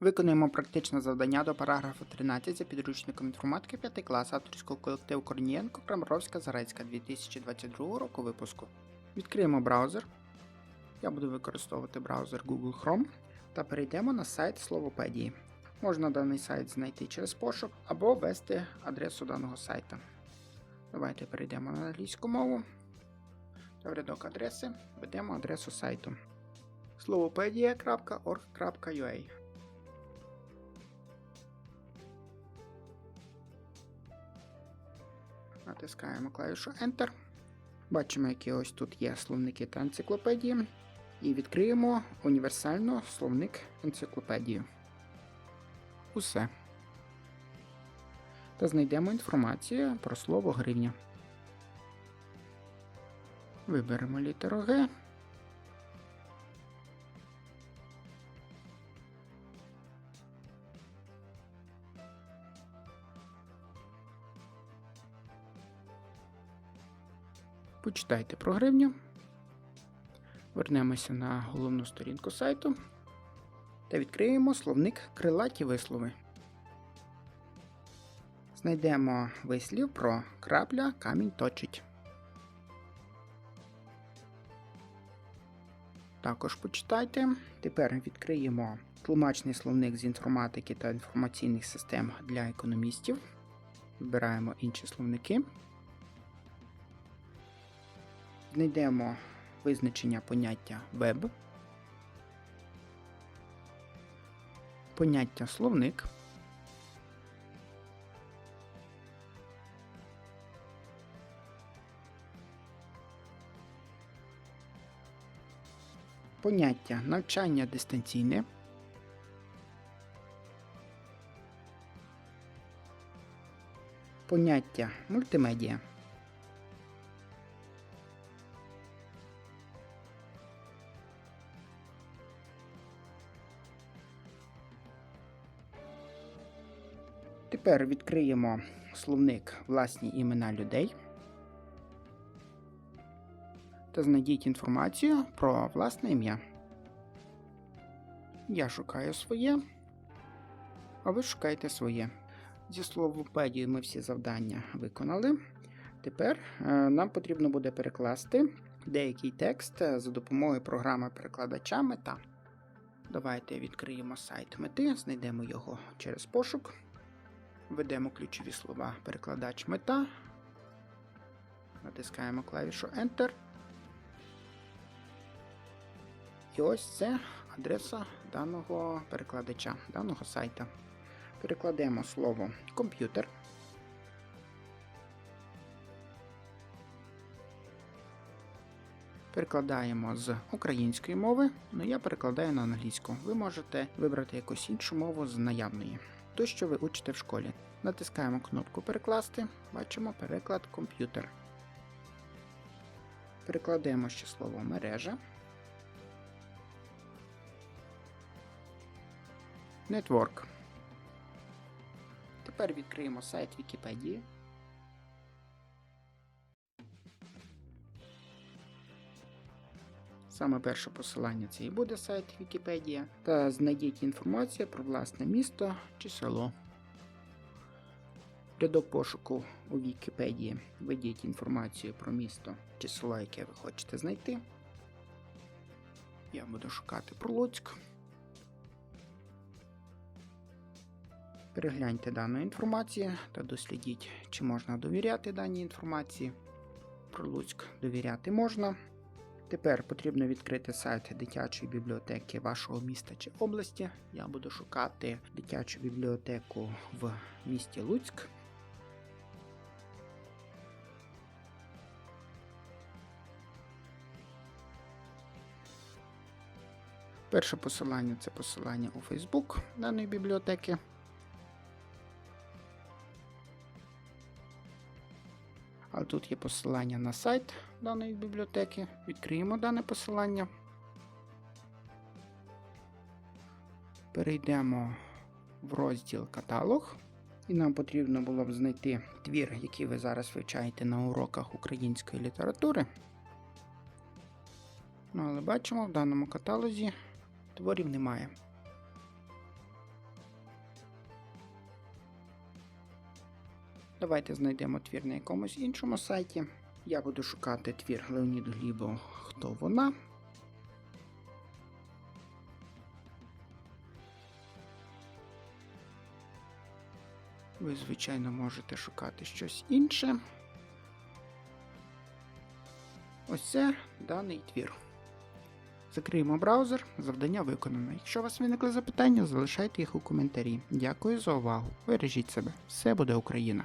Виконуємо практичне завдання до параграфу 13 за підручником інформатики 5 клас авторського колективу Корнієнко Крамаровська Зарецька 2022 року випуску. Відкриємо браузер. Я буду використовувати браузер Google Chrome та перейдемо на сайт Словопедії. Можна даний сайт знайти через пошук або ввести адресу даного сайту. Давайте перейдемо на англійську мову. Та в рядок адреси введемо адресу сайту словопедія.org.ua Натискаємо клавішу Enter. Бачимо, які ось тут є словники та енциклопедії. І відкриємо універсально словник енциклопедії. Усе. Та знайдемо інформацію про слово гривня. Виберемо літеру Г. Почитайте про гривню. Вернемося на головну сторінку сайту та відкриємо словник крилаті вислови. Знайдемо вислів про крапля камінь точить. Також почитайте. Тепер відкриємо тлумачний словник з інформатики та інформаційних систем для економістів. Вибираємо інші словники. Знайдемо визначення поняття веб, поняття словник, поняття навчання дистанційне, поняття мультимедіа. Тепер відкриємо словник власні імена людей та знайдіть інформацію про власне ім'я. Я шукаю своє, а ви шукаєте своє. Зі словопедією ми всі завдання виконали. Тепер е, нам потрібно буде перекласти деякий текст е, за допомогою програми перекладача мета. Давайте відкриємо сайт мети, знайдемо його через пошук. Введемо ключові слова перекладач мета. Натискаємо клавішу Enter. І ось це адреса даного перекладача, даного сайта. Перекладемо слово комп'ютер. Перекладаємо з української мови, ну я перекладаю на англійську. Ви можете вибрати якусь іншу мову з наявної то, що ви учите в школі. Натискаємо кнопку Перекласти, бачимо переклад комп'ютер. Перекладаємо ще слово мережа. Network. Тепер відкриємо сайт Вікіпедії. Саме перше посилання це і буде сайт Вікіпедія. Та знайдіть інформацію про власне місто чи село. Рядок пошуку у Вікіпедії. Введіть інформацію про місто чи село, яке ви хочете знайти. Я буду шукати про Луцьк. Перегляньте дану інформацію та дослідіть, чи можна довіряти даній інформації. Про Луцьк довіряти можна. Тепер потрібно відкрити сайт дитячої бібліотеки вашого міста чи області. Я буду шукати дитячу бібліотеку в місті Луцьк. Перше посилання це посилання у Facebook даної бібліотеки. А тут є посилання на сайт даної бібліотеки. Відкриємо дане посилання. Перейдемо в розділ каталог. І нам потрібно було б знайти твір, який ви зараз вивчаєте на уроках української літератури. Ну, але бачимо, в даному каталозі творів немає. Давайте знайдемо твір на якомусь іншому сайті. Я буду шукати твір Леоніду Глібова Хто вона? Ви, звичайно, можете шукати щось інше. Ось це даний твір. Закриємо браузер, завдання виконано. Якщо у вас виникли запитання, залишайте їх у коментарі. Дякую за увагу. Бережіть себе. Все буде Україна!